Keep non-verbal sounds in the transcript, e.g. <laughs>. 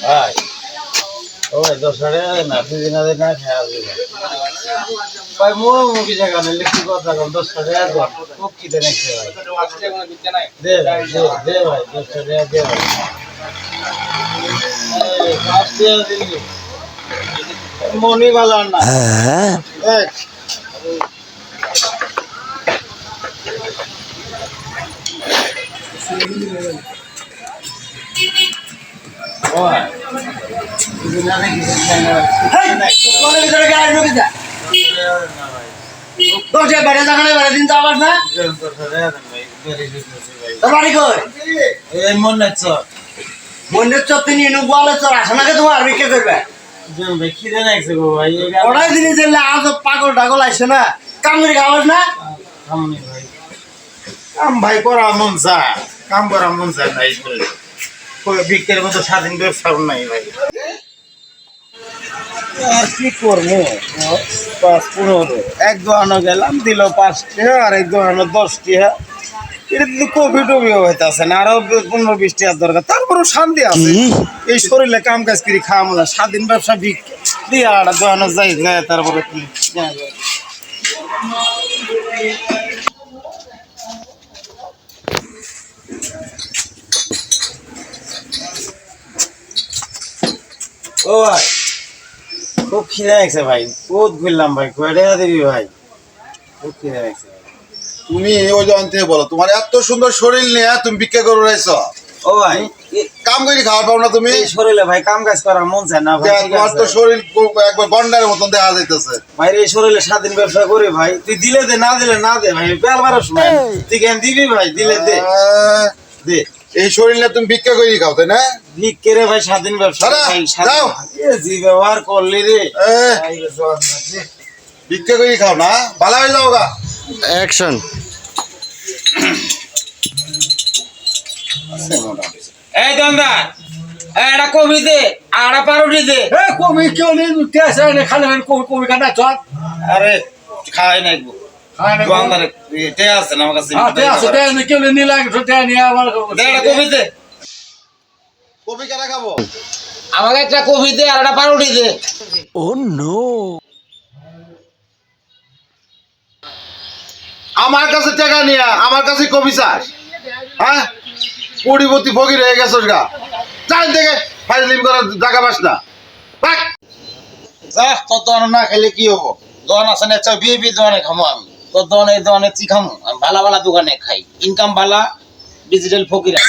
ভাই। ও ভাই দশ দেন না দুদিন আগে না খেয়াল দিবেন ভাই মোড়ো মুখি জায়গা নেই লিখি কথা কম দশ দেন খুব কি দেন একটু ভাই? দে ভাই দে ভাই দশ টাকা দে ভাই। মনি ভালো না। এই, ও দরজা বেড়ে বেড়ে দিন তো আবার না দেন তোর বাড়ি কই এই মনে চল বন্যের চত্বর নিয়ে নুক বলে তোর আসে নাকি তোমার বিক্রি ওটাই দিলে আজ পাগল টাগল আসছে না কাম করে খাবার না কাম ভাই করা মন চায় কাম করা। মন চায় ভাই বিক্রের মতো স্বাধীন ব্যবসা নাই ভাই। আর কি করব? পাঁচ পনেরো। এক দোকানো গেলাম দিল পাঁচ টাকা আর এক দোকানো দশ টাকা এটা টপি হইতেছে না আরও পনেরো বিশ টাকার দরকার। তারপরেও শান্তি আছে। এই শরীরে কাম কাজ করে খাওয়া মনে স্বাধীন ব্যবসা বিক দিয়ে আর দোকানো যাই যায় তারপরে ও ভাই খুব খিদে লাগছে ভাই বহুত ঘুরলাম ভাই কয়টা দিবি ভাই। খুব খিদে লাগছে। তুমি ওই থেকে বলো তোমার এত সুন্দর শরীর নিয়ে তুমি ভিক্ষা করে রয়েছ ও ভাই কাম করে খাওয়া পাও না তুমি? এই শরীরে ভাই কাম কাজ করার মন চায় না ভাই তোমার তো শরীর একবার গন্ডারের মতন দেখা যাইতেছে। ভাই এই শরীরে স্বাধীন ব্যবসা করি ভাই তুই দিলে দে না দিলে না দে ভাই বেল বারো সময় তুই কেন দিবি ভাই দিলে দে। দে। এই শরীর না তুমি ভিক্ষা করে খাও তাই না? ভিক করে ভাই স্বাধীন ব্যবসা যাও। জি ব্যবহার করলি রে। রে। ভিক্ষা করে খাও না ভালো হয়ে যাও গা। অ্যাকশন এই দন্দা এটা কবি দে আর একটা দে। এ কবি কেউ নেই খালি কবি কবি কাটা চল। আরে খাই নাই গো। দোকানদারে টে আছে আমার কাছে হ্যাঁ আছে কেউ লাগে নিয়ে আবার কবি দে। কবি কেনা খাব? আমাকে একটা কবি দে আর একটা পাউরুটি দে। আমার কাছে টাকা নিয়ে আমার কাছে কবি চাস। হ্যাঁ? কোটিপতি ফকির হয়ে গেছস গা। চাই দেখে ফাইলিম করার জায়গা পাস না। যা তোর দোকানে না খেলে কি হব? দোকান আছে না বিয়ে বিয়ে দোকানে খামো আমি। তোর ভালো ভালো দোকানে খাই। ইনকাম ভালা ডিজিটাল ফকির <laughs>